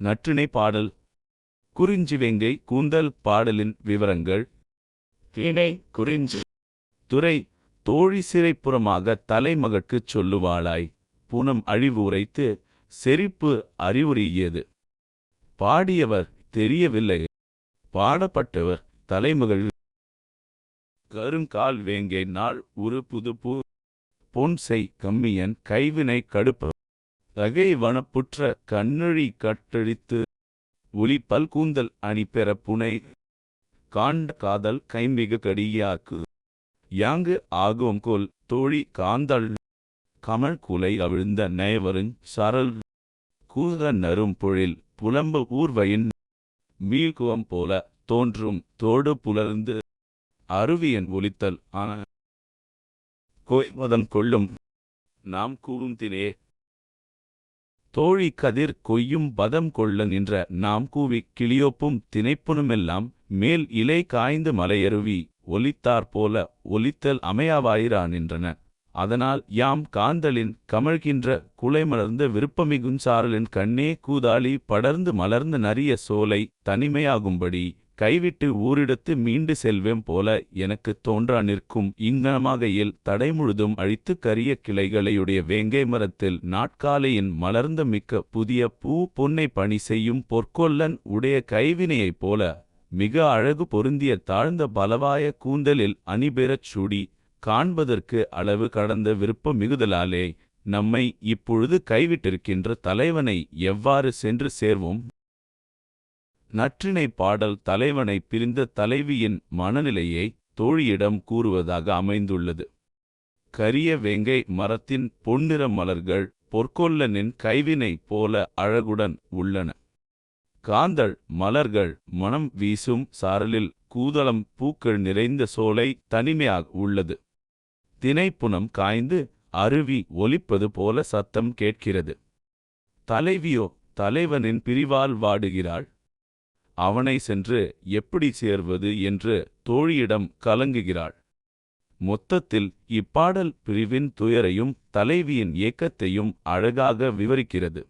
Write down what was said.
நற்றிணை பாடல். குறிஞ்சிவெங்கை கூந்தல் பாடலின் விவரங்கள். திணை குறிஞ்சி. துறை தோழி சிறைப்புறமாக தலைமகட்குச் சொல்லுவாளாய். புனம் அழிவு உரைத்து செறிப்பு அறிவுரியது பாடியவர் தெரியவில்லை. பாடப்பட்டவர் தலைமகள். கருங்கால் வேங்கை நாள் உரு புதுப்பு. பொன்செய் கம்மியன் கைவினை கடுப்ப தகை வனப்புற்ற கண்ணழி கட்டழித்து ஒளி பல்கூந்தல் அணி பெற புனை காண்ட காதல் கைமிகு கடியாக்கு. யாங்கு ஆகும் கொல் தோழி காந்தள் கமல் குலை அவிழ்ந்த நயவருங் சரல் கூத நரும் பொழில் புலம்பு ஊர்வையின் மீள்குவம் போல தோன்றும் தோடு புலர்ந்து அருவியன் ஒலித்தல் ஆன கொய்மதம் கொள்ளும். நாம் கூந்தினே தோழி கதிர் கொய்யும் பதம் கொள்ள நின்ற நாம் கூவிக் கிளியோப்பும் தினைப்புனுமெல்லாம் மேல் இலை காய்ந்து மலையருவி ஒலித்தாற்போல ஒலித்தல் அமையாவாயிரா நின்றன. அதனால் யாம் காந்தலின் கமழ்கின்ற குலைமலர்ந்த விருப்பமிகுஞ்சாரலின் கண்ணே கூதாளி படர்ந்து மலர்ந்த நரிய சோலை தனிமையாகும்படி கைவிட்டு ஊரிடத்து மீண்டு செல்வேம் போல எனக்குத் தோன்றா நிற்கும் இங்கனமாகையில் தடைமுழுதும் அழித்து கரிய கிளைகளையுடைய வேங்கை மரத்தில் நாட்காலையின் மலர்ந்த மிக்க புதிய பூ பொன்னை பணி செய்யும் பொற்கொல்லன் உடைய கைவினையைப் போல மிக அழகு பொருந்திய தாழ்ந்த பலவாய கூந்தலில் அணிபெறச் சூடி காண்பதற்கு அளவு கடந்த விருப்ப மிகுதலாலே நம்மை இப்பொழுது கைவிட்டிருக்கின்ற தலைவனை எவ்வாறு சென்று சேர்வோம்? நற்றிணை பாடல் தலைவனை பிரிந்த தலைவியின் மனநிலையை தோழியிடம் கூறுவதாக அமைந்துள்ளது. கரிய வேங்கை மரத்தின் பொன்னிற மலர்கள் பொற்கொல்லனின் கைவினை போல அழகுடன் உள்ளன. காந்தள் மலர்கள் மனம் வீசும் சாரலில் கூதளம் பூக்கள் நிறைந்த சோலை தனிமையாக உள்ளது. தினைப்புனம் காய்ந்து அருவி ஒலிப்பது போல சத்தம் கேட்கிறது. தலைவியோ தலைவனின் பிரிவால் வாடுகிறாள். அவனை சென்று எப்படி சேர்வது என்று தோழியிடம் கலங்குகிறாள். மொத்தத்தில் இப்பாடல் பிரிவின் துயரையும் தலைவியின் ஏக்கத்தையும் அழகாக விவரிக்கிறது.